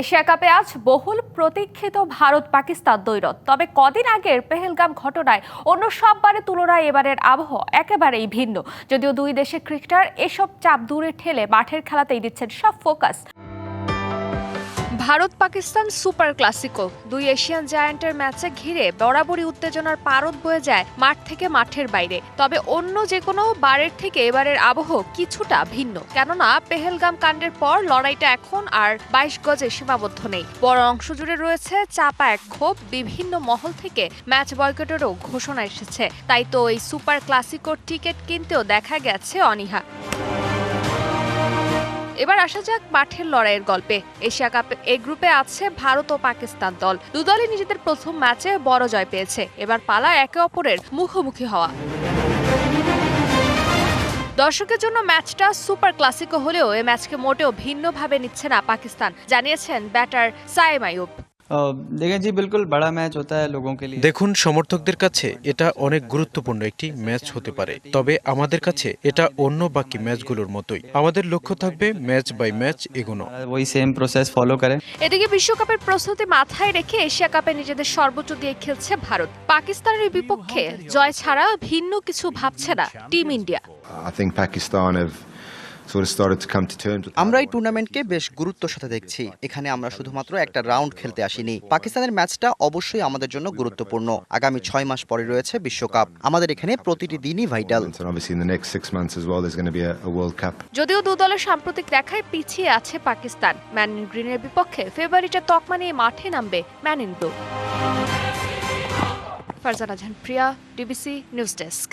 Asia কাপে আজ বহুল প্রতীক্ষিত ভারত পাকিস্তান দ্বৈরথ। তবে কদিন আগের পেহেলগাম ঘটনায় অন্য সববারের তুলনায় এবারের আবহাওয়া একেবারেই ভিন্ন। যদিও দুই দেশের ক্রিকেটার এসব চাপ দূরে ঠেলে মাঠের খেলাতেই দিচ্ছেন সব focus. Bharat Pakistan super clasico. দুই এশিয়ান জায়ান্টের ম্যাচে ঘিরে বরাবরই উত্তেজনার পারদ বয়ে যায় মাঠ থেকে মাঠের বাইরে। তবে অন্য যে কোনো বারের থেকে এবারের আবহ কিছুটা ভিন্ন। কেননা, পেহেলগাম কাণ্ডের পর লড়াইটা এখন আর বাইশ গজে সীমাবদ্ধ নেই। বড় অংশ জুড়ে রয়েছে চাপা এক ক্ষোভ, বিভিন্ন মহল থেকে ম্যাচ বয়কটেরও ঘোষণা এসেছে। তাই তো এই সুপার ক্লাসিকোর টিকিট কিনতেও দেখা গেছে অনীহা। এবার আসা যাক মাঠের লড়াইয়ের গল্পে। এশিয়া কাপে এই গ্রুপে আছে ভারত ও পাকিস্তান দল। দুদলই নিজেদের প্রথম ম্যাচে বড় জয় পেয়েছে। এবার পালা একে অপরের মুখোমুখি হওয়া। দর্শকের জন্য ম্যাচটা সুপার ক্লাসিকো হলেও এ ম্যাচকে মোটেও ভিন্নভাবে নিচ্ছে না পাকিস্তান, জানিয়েছেন ব্যাটার সাইম আইয়ুব। দেখুন সমর্থকদের কাছে এটা অনেক গুরুত্বপূর্ণ একটি ম্যাচ হতে পারে। তবে আমাদের কাছে এটা অন্য বাকি ম্যাচগুলোর মতোই। আমাদের লক্ষ্য থাকবে ম্যাচ বাই ম্যাচ এগোনো। ওই সেম প্রসেস ফলো করে এদিকে বিশ্বকাপের প্রস্তুতি মাথায় রেখে এশিয়া কাপে নিজেদের সর্বোচ্চ দিয়ে খেলছে ভারত। পাকিস্তানের বিপক্ষে জয় ছাড়া ভিন্ন কিছু ভাবছে না team India. I think Pakistan have আমরা এই টুর্নামেন্টকে বেশ গুরুত্বের সাথে দেখছি। এখানে আমরা শুধুমাত্র একটা রাউন্ড খেলতে আসিনি। পাকিস্তানের ম্যাচটা অবশ্যই আমাদের জন্য গুরুত্বপূর্ণ। আগামী ছয় মাস পরে রয়েছে বিশ্বকাপ। আমাদের এখানে প্রতিটি দিনই ভাইটাল. যদিও দু দলের সাম্প্রতিক দেখায় পিছিয়ে আছে পাকিস্তান। ম্যান ইন গ্রিনের বিপক্ষে ফেভারিটে তকমা নিয়ে মাঠে নামবে man in blue Farzana Jahan Priya DBC news desk